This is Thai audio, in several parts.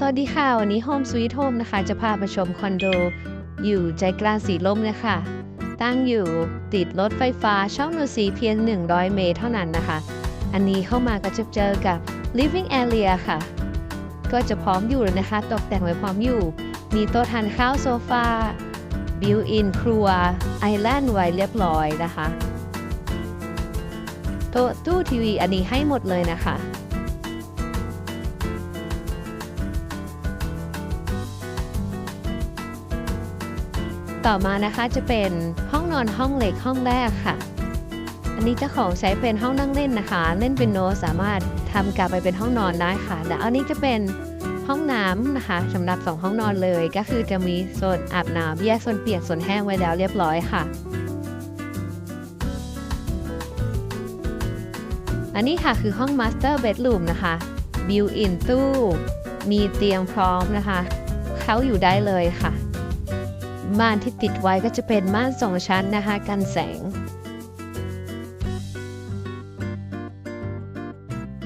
สวัสดีค่ะ วันนี้ Home Sweet Home นะคะ จะพาไปชมคอนโด อยู่ใจกลางสีลมเลยค่ะ ตั้งอยู่ติดรถไฟฟ้าช่องนนทรีย์เพียง 100 เมตรเท่านั้นนะคะ อันนี้เข้ามาก็จะเจอกับ living area ค่ะ ก็จะพร้อมอยู่เลยนะคะ ตกแต่งไว้พร้อมอยู่ มีโต๊ะทานข้าวโซฟา บิวอินครัว ไอแลนด์ไว้เรียบร้อยนะคะ โต๊ะตู้ทีวีอันนี้ให้หมดเลยนะคะ ต่อมานะคะจะเป็นห้องนอนห้องเล็กห้องแรกค่ะ อันนี้เจ้าของใช้เป็นห้องนั่งเล่นนะคะ เล่นเป็นโนสามารถทำกลับไปเป็นห้องนอนได้ค่ะและอันนี้จะเป็นห้องน้ำนะคะสำหรับสองห้องนอนเลย ก็คือจะมีโซนอาบน้ำแยกโซนเปียกโซนแห้งไว้แล้วเรียบร้อยค่ะ อันนี้ค่ะคือห้อง Master Bedroom นะคะบิวอินตู้มีเตียงพร้อมนะคะ เขาอยู่ได้เลยค่ะ ม่านที่ติดไว้ก็จะเป็นม่านสองชั้นนะคะ กันแสง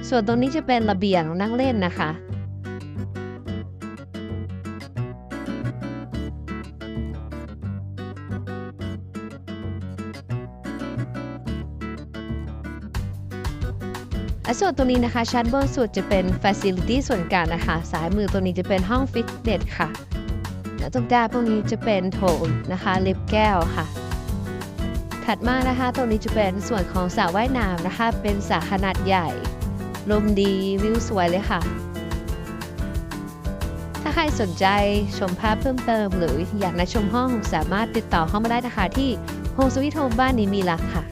ส่วนตรงนี้จะเป็นระเบียงนั่งเล่นนะคะและส่วนตรงนี้นะคะชั้นบนสุดจะเป็น Facility ส่วนกลางนะคะ สายมือตรงนี้จะเป็นห้องฟิตเนสค่ะ และตรงกลางตรงนี้จะเป็นโถงนะคะลิฟต์แก้วค่ะ ถัดมานะคะตรงนี้จะเป็นส่วนของสระว่ายน้ำนะคะ เป็นสระขนาดใหญ่ ลมดีวิวสวยเลยค่ะ ถ้าใครสนใจชมภาพเพิ่มเติม หรืออยากนัดชมห้องสามารถติดต่อเข้ามาได้นะคะที่โฮมสวิทโฮมบ้านนี้มีรักค่ะ